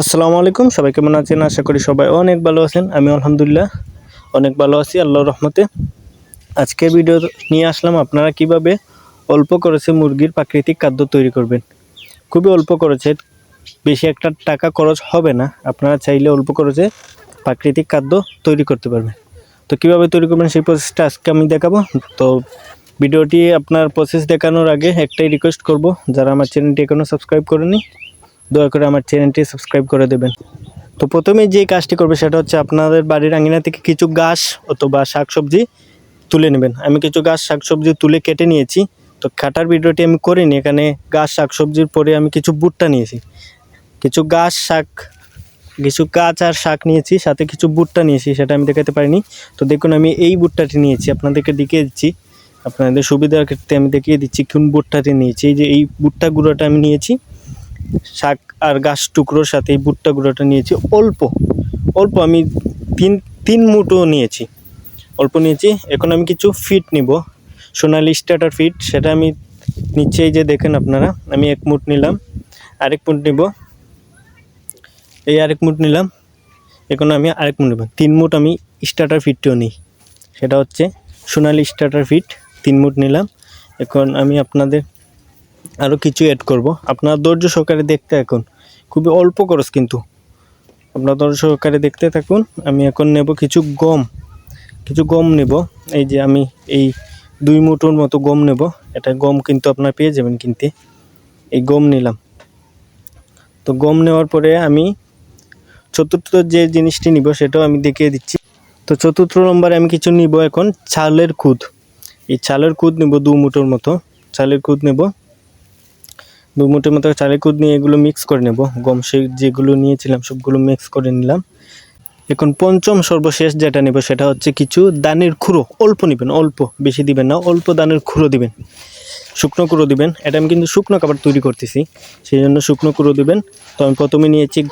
আসসালামু আলাইকুম, সবাই কেমন আছেন? আশা করি সবাই অনেক ভালো আছেন। আমি আলহামদুলিল্লাহ অনেক ভালো আছি আল্লাহ রহমতে। আজকে ভিডিও নিয়ে আসলাম, আপনারা কীভাবে অল্প করেছে মুরগির প্রাকৃতিক খাদ্য তৈরি করবেন। খুবই অল্প করেছে বেশি একটা টাকা খরচ হবে না। আপনারা চাইলে অল্প করেছে প্রাকৃতিক খাদ্য তৈরি করতে পারবেন। তো কীভাবে তৈরি করবেন সেই প্রসেসটা আজকে আমি দেখাবো। তো ভিডিওটি আপনার প্রসেস দেখানোর আগে একটাই রিকোয়েস্ট করব, যারা আমার চ্যানেলটি এখনও সাবস্ক্রাইব করেনি দয়া করে আমার চ্যানেলটি সাবস্ক্রাইব করে দেবেন। তো প্রথমে যে কাজটি করবে সেটা হচ্ছে আপনাদের বাড়ির আঙিনা থেকে কিছু গাছ অথবা শাকসবজি তুলে নেবেন। আমি কিছু গাছ শাকসবজি তুলে কেটে নিয়েছি। তো কাটার ভিডিওটি আমি করিনি, এখানে গাছ শাকসবজির পরে আমি কিছু ভুট্টা নিয়েছি। কিছু গাছ শাক, কিছু গাছ আর শাক নিয়েছি, সাথে কিছু ভুট্টা নিয়েছি, সেটা আমি দেখাতে পারিনি। তো দেখুন, আমি এই ভুট্টাটি নিয়েছি, আপনাদেরকে দেখিয়ে দিচ্ছি। আপনাদের সুবিধার ক্ষেত্রে আমি দেখিয়ে দিচ্ছি কোন ভুট্টাটি নিয়েছি। এই যে এই ভুট্টা গুঁড়োটা আমি নিয়েছি। শাক আর গাছ টুকরোর সাথে এই ভুট্টা গুঁড়োটা নিয়েছি। অল্প অল্প আমি তিন তিন মুঠো নিয়েছি। অল্প নিয়েছি, এখন আমি কিছু ফিট নিব। সোনালি স্টার্টার ফিট, সেটা আমি নিচে এই যে দেখেন আপনারা, আমি এক মুঠ নিলাম। আরেক মুঠ নিব। এই আরেক মুঠ নিলাম। এখন আমি আরেক মুঠ নেব। তিন মুঠ আমি স্টার্টার ফিটটিও নিই। সেটা হচ্ছে সোনালি স্টার্টার ফিট, তিন মুঠ নিলাম। এখন আমি আপনাদের আরও কিছু অ্যাড করব। আপনার ধৈর্য সহকারে দেখতে এখন খুবই অল্প খরচ কিন্তু। আপনার ধৈর্য সহকারে দেখতে থাকুন। আমি এখন নেব কিছু গম। কিছু গম নেব। এই যে আমি এই দুই মুঠোর মতো গম নেব। এটা গম কিন্তু আপনার পেয়ে যাবেন কিনতে। এই গম নিলাম। তো গম নেওয়ার পরে আমি চতুর্থ যে জিনিসটি নিব সেটাও আমি দেখিয়ে দিচ্ছি। তো চতুর্থ নম্বরে আমি কিছু নিব এখন চালের খুদ। এই চালের খুদ নেব দু মুঠোর মতো। চালের খুদ নেব। দু মুঠোর মতো চালের খুদ নিয়ে এগুলো মিক্স করে নেব। গম সে যেগুলো নিয়েছিলাম, সবগুলো মিক্স করে নিলাম। এখন পঞ্চম সর্বশেষ যেটা নেব সেটা হচ্ছে কিছু দানের খুঁড়ো। অল্প নেবেন, অল্প, বেশি দিবেন না, অল্প দানের খুঁড়ো দিবেন। শুকনো কুড়ো দিবেন। এটা আমি কিন্তু শুকনো খাবার তৈরি করতেছি, সেই জন্য শুকনো কুড়ো দিবেন। তো আমি প্রথমে নিয়েছি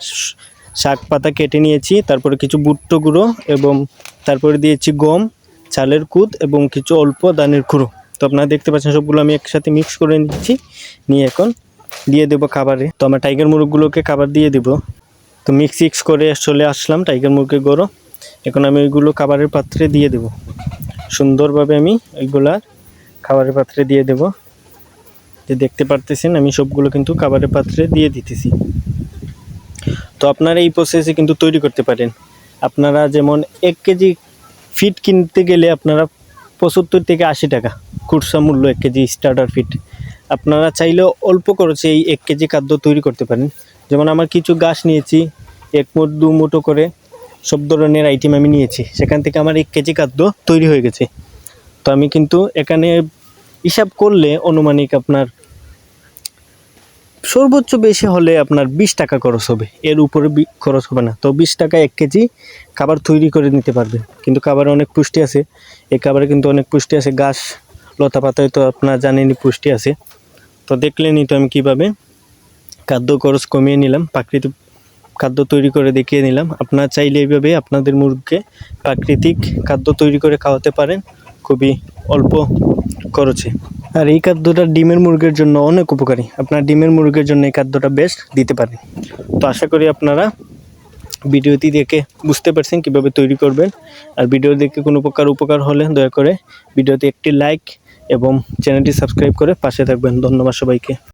শ- শাক পাতা কেটে নিয়েছি, তারপরে কিছু বুট্টো গুঁড়ো এবং তারপরে দিয়েছি গম, চালের কুদ এবং কিছু অল্প দানের খুঁড়ো। তো আপনারা দেখতে পাচ্ছেন, সবগুলো আমি একসাথে মিক্স করে নিচ্ছি। নিয়ে এখন দিয়ে দেবো খাবারে। তো আমার টাইগার মুরগগুলোকে খাবার দিয়ে দেবো। তো মিক্স মিক্স করে চলে আসলাম টাইগার মুরগির গরো। এখন আমি ওইগুলো খাবারের পাত্রে দিয়ে দেবো। সুন্দরভাবে আমি ওইগুলা খাবারের পাত্রে দিয়ে দেব। যে দেখতে পারতেছেন, আমি সবগুলো কিন্তু খাবারের পাত্রে দিয়ে দিতেছি। তো আপনারা এই প্রসেসে কিন্তু তৈরি করতে পারেন। আপনারা যেমন এক কেজি ফিট কিনতে গেলে আপনারা পঁচাত্তর থেকে আশি টাকা। কুটসা মূল্য এক কেজি স্টার্টার ফিট আপনারা চাইলেও অল্প খরচে এই এক কেজি খাদ্য তৈরি করতে পারেন। যেমন আমার কিছু গাছ নিয়েছি, এক মুঠ, দু মুঠো করে সব ধরনের আইটেম আমি নিয়েছি। সেখান থেকে আমার এক কেজি খাদ্য তৈরি হয়ে গেছে। তো আমি কিন্তু এখানে হিসাব করলে অনুমানিক আপনার সর্বোচ্চ বেশি হলে আপনার বিশ টাকা খরচ হবে। এর উপরে খরচ হবে না। তো বিশ টাকা এক কেজি খাবার তৈরি করে নিতে পারবেন কিন্তু খাবারে অনেক পুষ্টি আছে। এই খাবারে কিন্তু অনেক পুষ্টি আছে। গাছ, লতা পাতায় তো আপনার জানেনই পুষ্টি আছে। তো দেখলেনই তো আমি কীভাবে খাদ্য খরচ কমিয়ে নিলাম, প্রাকৃতিক খাদ্য তৈরি করে দেখিয়ে নিলাম। আপনার চাইলে এইভাবে আপনাদের মুরগিকে প্রাকৃতিক খাদ্য তৈরি করে খাওয়াতে পারেন। খুবই অল্প খরচে। আর এই খাদ্যটা ডিমের মুরগের জন্য অনেক উপকারী। আপনার ডিমের মুরগের জন্য এই খাদ্যটা বেস্ট দিতে পারেন। তো আশা করি আপনারা ভিডিওটি দেখে বুঝতে পারছেন কীভাবে তৈরি করবেন। আর ভিডিও দেখে কোনো প্রকার উপকার হলে দয়া করে ভিডিওতে একটি লাইক এবং চ্যানেলটি সাবস্ক্রাইব করে পাশে থাকবেন। ধন্যবাদ সবাইকে।